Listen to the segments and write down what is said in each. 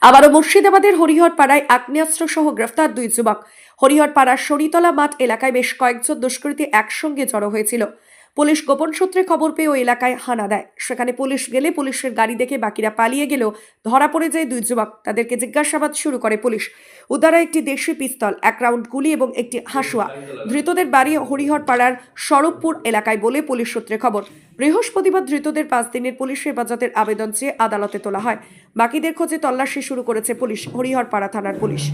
আবারও মুর্শিদাবাদের হরিহর পাড়ায় আগ্নেয়াস্ত্র সহ গ্রেফতার দুই যুবক। হরিহর পাড়ার শরীতলা মাঠ এলাকায় বেশ কয়েকজন দুষ্কৃতী একসঙ্গে জড়ো হয়েছিল। পুলিশ গোপন সূত্রে খবর পেয়ে ওই এলাকায় হানা দেয়। সেখানে পুলিশ গেলে পুলিশের গাড়ি দেখে বাকিরা পালিয়ে গেলেও ধরা পড়ে যায় দুই যুবক। তাদেরকে জিজ্ঞাসাবাদ শুরু করে পুলিশ। উদ্ধারে একটি দেশি পিস্তল, এক রাউন্ড গুলি এবং একটি হাসুয়া। ধৃতদের বাড়ি হরিহর পাড়ার সরবপুর এলাকায় বলে পুলিশ সূত্রে খবর। বৃহস্পতিবার ধৃতদের পাঁচ দিনের পুলিশ হেফাজতের আবেদন চেয়ে আদালতে তোলা হয়। বাকিদের খোঁজে তল্লাশি শুরু করেছে পুলিশ, হরিহর পাড়া থানার পুলিশ।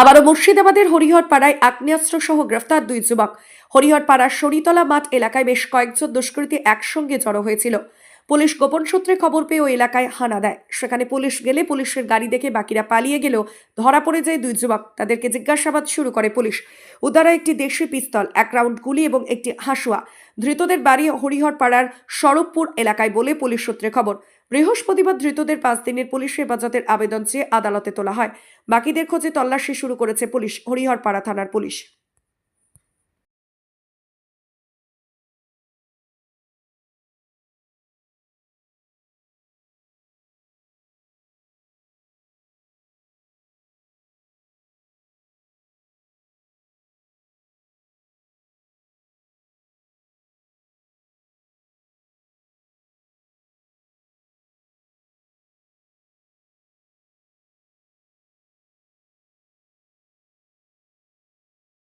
আবারও মুর্শিদাবাদের হরিহর পাড়ায় আগ্নেয়াস্ত্র সহ গ্রেফতার দুই যুবক। হরিহর পাড়ার শরীতলা মাঠ এলাকায় বেশ কয়েকজন দুষ্কৃতী একসঙ্গে জড়ো হয়েছিল। পুলিশ গোপন সূত্রে খবর পেয়ে ওই এলাকায় হানা দেয়। সেখানে পুলিশ গেলে পুলিশের গাড়ি দেখে বাকিরা পালিয়ে গেলেও ধরা পড়ে যায় দুই যুবক। তাদেরকে জিজ্ঞাসাবাদ শুরু করে পুলিশ। উদ্ধারে একটি দেশি পিস্তল, এক রাউন্ড গুলি এবং একটি হাসুয়া। ধৃতদের বাড়ি হরিহর পাড়ার সরবপুর এলাকায় বলে পুলিশ সূত্রে খবর। বৃহস্পতিবার ধৃতদের পাঁচ দিনের পুলিশ হেফাজতের আবেদন চেয়ে আদালতে তোলা হয়। বাকিদের খোঁজে তল্লাশি শুরু করেছে পুলিশ হরিহর পাড়া থানার পুলিশ।